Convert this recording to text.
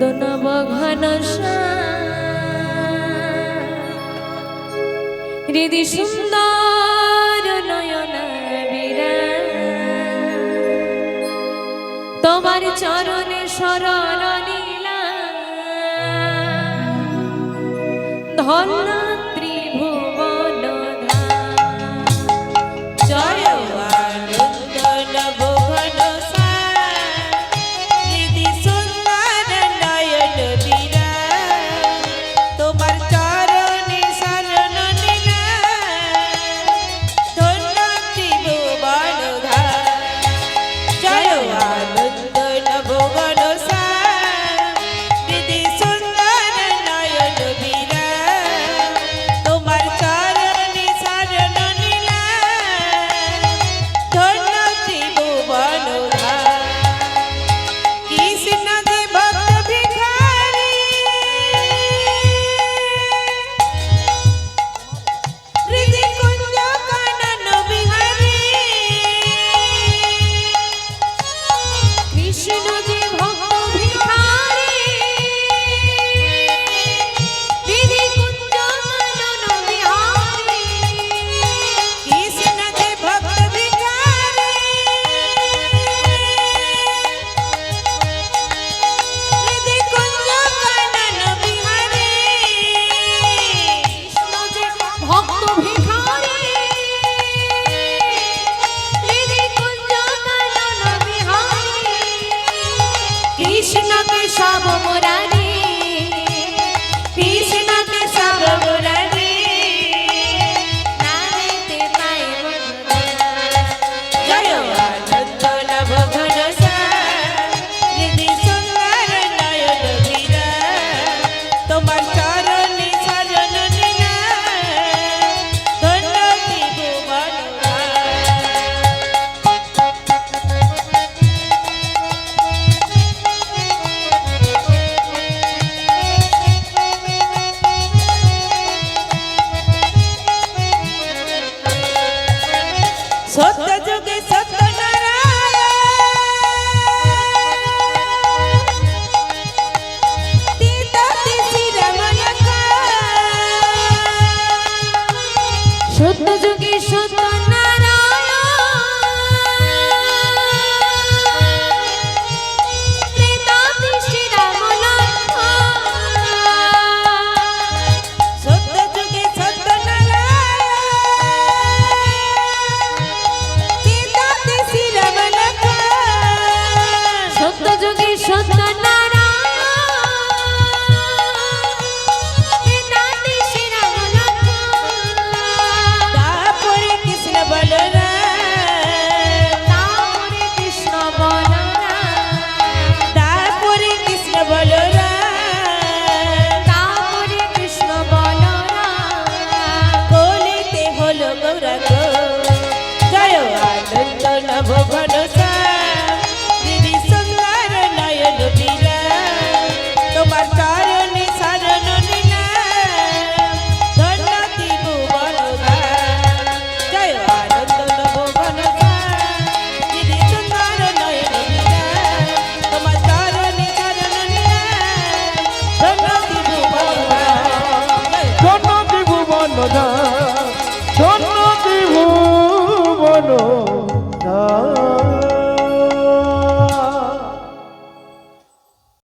বেদনা মঘন হৃদি সুন্দর নয়না বিরা। তোমার চরণে শরণ নীলা। ধন্য কৃষ্ণ কেশব মুরারি